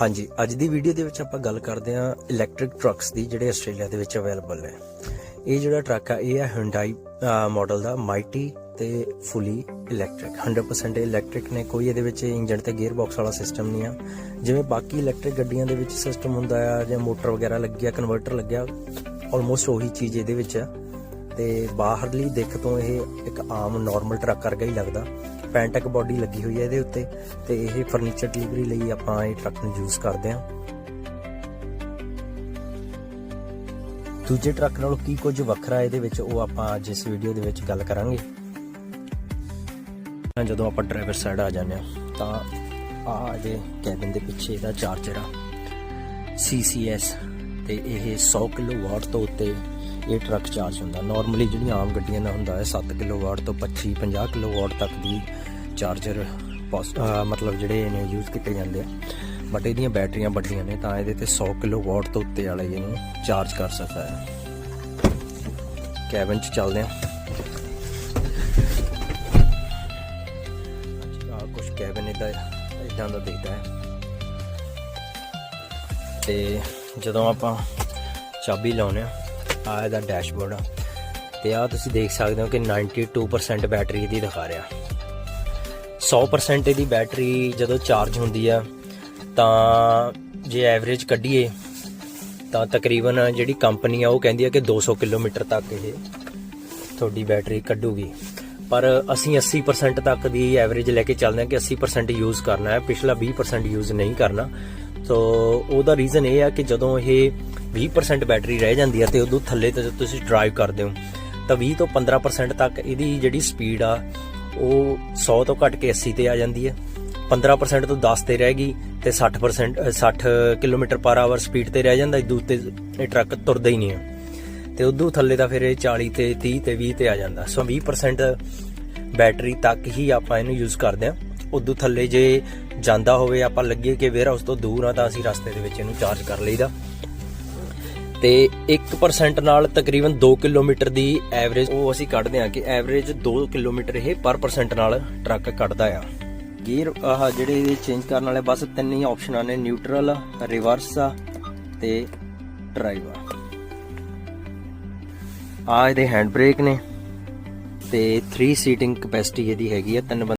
ਹਾਂਜੀ, ਅੱਜ ਦੀ ਵੀਡੀਓ ਦੇ ਵਿੱਚ ਆਪਾਂ ਗੱਲ ਕਰਦੇ ਹਾਂ ਇਲੈਕਟ੍ਰਿਕ ਟਰੱਕਸ ਦੀ, ਜਿਹੜੇ ਆਸਟ੍ਰੇਲੀਆ ਦੇ ਵਿੱਚ ਅਵੇਲੇਬਲ ਨੇ। ਇਹ ਜਿਹੜਾ ਟਰੱਕ ਆ, ਇਹ ਹੈ Hyundai ਮਾਡਲ ਦਾ ਮਾਈਟੀ ਤੇ ਫੁੱਲੀ ਇਲੈਕਟ੍ਰਿਕ 100% ਇਲੈਕਟ੍ਰਿਕ ਨੇ। ਕੋਈ ਇਹਦੇ ਵਿੱਚ ਇੰਜਨ ਤੇ ਗੀਅਰ ਬਾਕਸ ਵਾਲਾ ਸਿਸਟਮ ਨਹੀਂ ਆ। ਜਿਵੇਂ ਬਾਕੀ ਇਲੈਕਟ੍ਰਿਕ ਗੱਡੀਆਂ ਦੇ ਵਿੱਚ ਸਿਸਟਮ ਹੁੰਦਾ ਆ, ਜਾਂ ਮੋਟਰ ਵਗੈਰਾ ਲੱਗਿਆ ਕਨਵਰਟਰ ਲੱਗਿਆ ਆਲਮੋਸਟ ਉਹੀ ਚੀਜ਼ ਇਹਦੇ ਵਿੱਚ ਆ। ਤੇ ਬਾਹਰਲੀ ਦਿੱਖ ਤੋਂ ਇਹ ਇੱਕ ਆਮ ਨਾਰਮਲ ਟਰੱਕ ਵਰਗਾ ਹੀ ਲੱਗਦਾ। ਪੈਂਟਕ ਬਾਡੀ ਲੱਗੀ ਹੋਈ ਹੈ ਇਹਦੇ ਉੱਤੇ ਤੇ ਇਹ ਫਰਨੀਚਰ ਡਿਲੀਵਰੀ ਲਈ ਆਪਾਂ ਇਹ ਟਰੱਕ ਨੂੰ ਯੂਜ਼ ਕਰਦੇ ਹਾਂ। ਦੂਜੇ ਟਰੱਕ ਨਾਲੋਂ ਕੀ ਕੁਝ ਵੱਖਰਾ ਇਹਦੇ ਵਿੱਚ ਉਹ ਆਪਾਂ ਅੱਜ ਇਸ ਵੀਡੀਓ ਦੇ ਵਿੱਚ ਗੱਲ ਕਰਾਂਗੇ। ਤਾਂ ਜਦੋਂ ਆਪਾਂ ਡਰਾਈਵਰ ਸਾਈਡ ਆ ਜਾਂਦੇ ਹਾਂ, ਤਾਂ ਆ ਇਹਦੇ ਕੈਬਿਨ ਦੇ ਪਿੱਛੇ ਇਹਦਾ ਚਾਰਜਰ ਆ CCS ਤੇ ਇਹ 100 ਕਿਲੋਵਾਟ ਤੋਂ ਉੱਤੇ ਇਹ ਟਰੱਕ ਚਾਰਜ ਹੁੰਦਾ। ਨਾਰਮਲੀ ਜਿਹੜੀਆਂ ਆਮ ਗੱਡੀਆਂ ਦਾ ਹੁੰਦਾ ਹੈ 7 ਕਿਲੋਵਾਟ ਤੋਂ 25 50 ਕਿਲੋਵਾਟ ਤੱਕ ਦੀ ਚਾਰਜਰ ਮਤਲਬ ਜਿਹੜੇ ਨੇ ਯੂਜ਼ ਕੀਤੇ ਜਾਂਦੇ ਆ। ਬਟ ਇਹਦੀਆਂ ਬੈਟਰੀਆਂ ਵੱਡੀਆਂ ਨੇ ਤਾਂ ਇਹਦੇ ਤੇ 100 ਕਿਲੋਵਾਟ ਤੋਂ ਉੱਤੇ ਵਾਲੇ ਇਹਨੂੰ ਚਾਰਜ ਕਰ ਸਕਦਾ ਹੈ। ਕੈਬਨ 'ਚ ਚੱਲਦੇ ਆ ਆ ਕੁਝ ਕੈਬਨ ਇਹਦਾ ਇਦਾਂ ਦਾ ਦਿਖਦਾ ਹੈ। ਤੇ ਜਦੋਂ ਆਪਾਂ ਚਾਬੀ ਲਾਉਨੇ ਆ ਆ ਇਹਦਾ ਡੈਸ਼ਬੋਰਡ ਆ। ਤੇ ਆ ਤੁਸੀਂ ਦੇਖ ਸਕਦੇ ਹੋ ਕਿ 92% ਬੈਟਰੀ ਇਹਦੀ ਦਿਖਾ ਰਿਹਾ। 100% ਇਹਦੀ ਬੈਟਰੀ ਜਦੋਂ ਚਾਰਜ ਹੁੰਦੀ ਆ, ਤਾਂ ਜੇ ਐਵਰੇਜ ਕੱਢੀਏ, ਤਾਂ ਤਕਰੀਬਨ ਜਿਹੜੀ ਕੰਪਨੀ ਆ ਉਹ ਕਹਿੰਦੀ ਆ ਕਿ 200 ਕਿਲੋਮੀਟਰ ਤੱਕ ਇਹ ਤੁਹਾਡੀ ਬੈਟਰੀ ਕੱਢੂਗੀ। ਪਰ ਅਸੀਂ 80% ਤੱਕ ਦੀ ਐਵਰੇਜ ਲੈ ਕੇ ਚੱਲਦੇ ਹਾਂ ਕਿ 80% ਯੂਜ਼ ਕਰਨਾ ਹੈ। ਪਿਛਲਾ 20% ਯੂਜ਼ ਨਹੀਂ ਕਰਨਾ। ਸੋ ਉਹਦਾ ਰੀਜ਼ਨ ਇਹ ਆ ਕਿ ਜਦੋਂ ਇਹ 20% ਬੈਟਰੀ ਰਹਿ ਜਾਂਦੀ ਹੈ ਤੇ ਉਦੋਂ ਥੱਲੇ ਤੇ ਜਦੋਂ ਤੁਸੀਂ ਡਰਾਈਵ ਕਰਦੇ ਹੋ ਤਾਂ 20 ਤੋਂ 15% ਤੱਕ ਇਹਦੀ ਜਿਹੜੀ ਸਪੀਡ ਆ ਉਹ 100 ਤੋਂ ਘਟ ਕੇ 80 ਤੇ ਆ ਜਾਂਦੀ ਹੈ। 15% ਤੋਂ 10 ਤੇ ਰਹਿ ਗਈ ਤੇ 60% ਅ, 60 ਕਿਲੋਮੀਟਰ ਪਰ ਆਵਰ ਸਪੀਡ ਤੇ ਰਹਿ ਜਾਂਦਾ ਇਦੋਂ 'ਤੇ ਇਹ ਟਰੱਕ ਤੁਰਦਾ ਹੀ ਨਹੀਂ ਹੈ। ਤੇ ਉਦੋਂ ਥੱਲੇ ਤਾਂ ਫਿਰ ਇਹ 40 ਤੇ 30 ਤੇ 20 ਤੇ ਆ ਜਾਂਦਾ। ਸੋ 20% ਬੈਟਰੀ ਤੱਕ ਹੀ ਆਪਾਂ ਇਹਨੂੰ ਯੂਜ਼ ਕਰਦੇ ਹਾਂ। ਉਦੋਂ ਥੱਲੇ ਜੇ ਜਾਂਦਾ ਹੋਵੇ ਆਪਾਂ ਲੱਗੀਏ ਕਿ ਵੇਅਰ ਹਾਊਸ ਤੋਂ ਦੂਰ ਆ ਤਾਂ ਅਸੀਂ ਰਸਤੇ ਦੇ ਵਿੱਚ ਇਹਨੂੰ ਚਾਰਜ ਕਰ ਲਈਦਾ। ਤੇ 1% ਨਾਲ ਤਕਰੀਬਨ 2 ਕਿਲੋਮੀਟਰ ਦੀ ਐਵਰੇਜ ਉਹ ਅਸੀਂ ਕੱਢਦੇ ਹਾਂ ਕਿ ਐਵਰੇਜ 2 ਕਿਲੋਮੀਟਰ ਇਹ ਪਰ ਪਰਸੈਂਟ ਨਾਲ ਟਰੱਕ ਕੱਢਦਾ ਆ। ਗੀਅਰ ਆਹ ਜਿਹੜੇ ਇਹ ਚੇਂਜ ਕਰਨ ਵਾਲੇ ਬਸ ਤਿੰਨ ਹੀ ਆਪਸ਼ਨਾਂ ਨੇ ਨਿਊਟਰਲ ਰਿਵਰਸ ਆ ਤੇ ਡਰਾਈਵ ਆ ਇਹਦੇ ਹੈਂਡ ਬ੍ਰੇਕ ਨੇ ਤੇ 3 ਸੀਟਿੰਗ ਕਪੈਸਿਟੀ ਇਹਦੀ ਹੈਗੀ ਆ, ਤਿੰਨ ਬੰਦੇ